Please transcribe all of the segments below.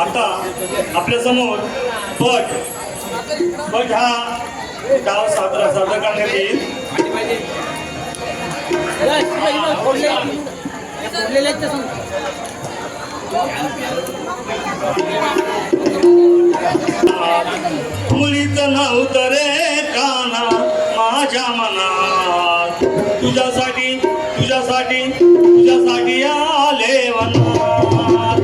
आता आपल्यासमोर पट पट हा डाव साजरा साजरा करण्यात येईल. पुरीचं नाव तर काना माझ्या मना तुझ्यासाठी तुझ्यासाठी तुझ्यासाठी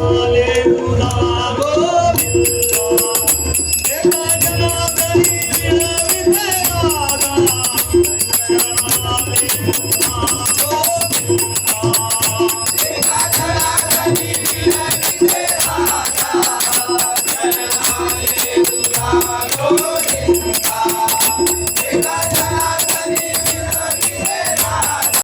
Hallelujah.